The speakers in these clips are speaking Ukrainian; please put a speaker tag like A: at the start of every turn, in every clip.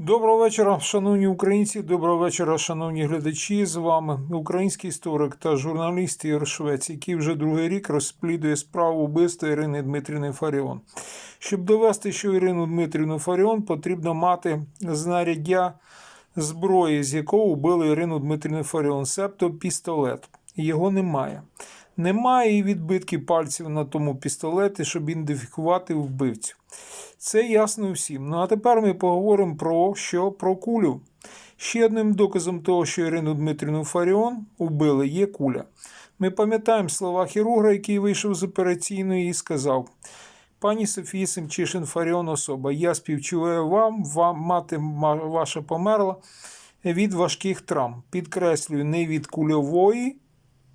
A: Доброго вечора, шановні українці. Доброго вечора, шановні глядачі. З вами український історик та журналіст Ігор Швець, який вже другий рік розслідує справу вбивства Ірини Дмитрівни Фаріон. Щоб довести, що Ірину Дмитрівну Фаріон потрібно мати знаряддя зброї, з якого вбили Ірину Дмитрівну Фаріон, себто пістолет. Його немає. Немає і відбитків пальців на тому пістолеті, щоб ідентифікувати вбивцю. Це ясно всім. Ну а тепер ми поговоримо про що? Про кулю. Ще одним доказом того, що Ірину Дмитрівну Фаріон убили, є куля. Ми пам'ятаємо слова хірурга, який вийшов з операційної і сказав: Пані Софії Семчишин Фаріон особа, я співчуваю вам, вам мати ваша померла від важких травм. Підкреслюю, не від кульової,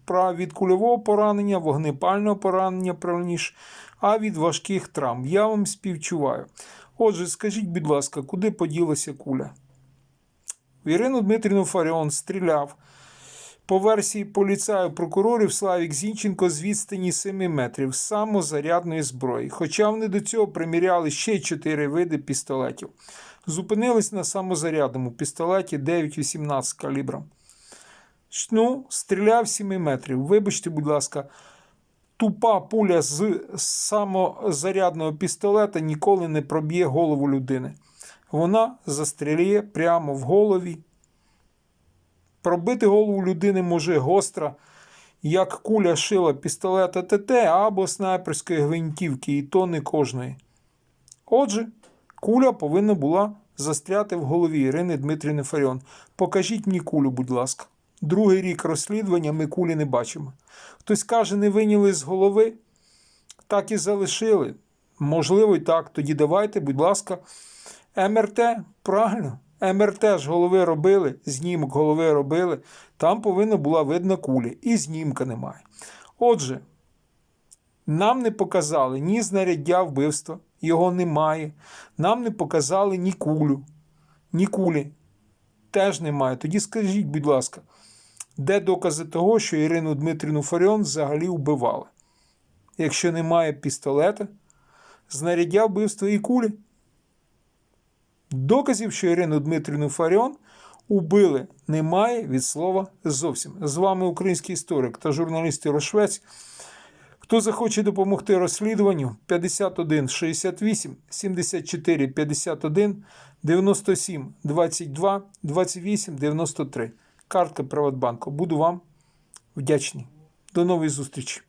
A: від кульового поранення, вогнепального поранення, правильніше, а від важких травм. Я вам співчуваю. Отже, скажіть, будь ласка, куди поділася куля? В Ірину Дмитрівну Фаріон стріляв по версії поліцаю прокурорів Славік Зінченко з відстані 7 метрів самозарядної зброї. Хоча вони до цього приміряли ще 4 види пістолетів. Зупинились на самозарядному пістолеті 9,18 калібром. Ну, стріляв 7 метрів. Вибачте, будь ласка, тупа пуля з самозарядного пістолета ніколи не проб'є голову людини. Вона застрілює прямо в голові. Пробити голову людини може гостра, як куля шила пістолета ТТ або снайперської гвинтівки, і то не кожної. Отже, куля повинна була застряти в голові Ірини Дмитрівни Фаріон. Покажіть мені кулю, будь ласка. Другий рік розслідування ми кулі не бачимо. Хтось каже, не виняли з голови, так і залишили. Можливо, і так. Тоді давайте, будь ласка, МРТ, правильно. МРТ ж голови робили, знімок голови робили. Там повинна була видна куля, і знімка немає. Отже, нам не показали ні знаряддя вбивства, його немає. Нам не показали ні кулю, ні кулі. Теж немає. Тоді скажіть, будь ласка, де докази того, що Ірину Дмитрівну Фаріон взагалі вбивали? Якщо немає пістолета, знаряддя вбивства і кулі. Доказів, що Ірину Дмитрівну Фаріон убили, немає від слова зовсім. З вами український історик та журналіст Рошвець. Хто захоче допомогти розслідуванню 51 68 74 51 97 22 28 93. Картка Приватбанку. Буду вам вдячний. До нової зустрічі.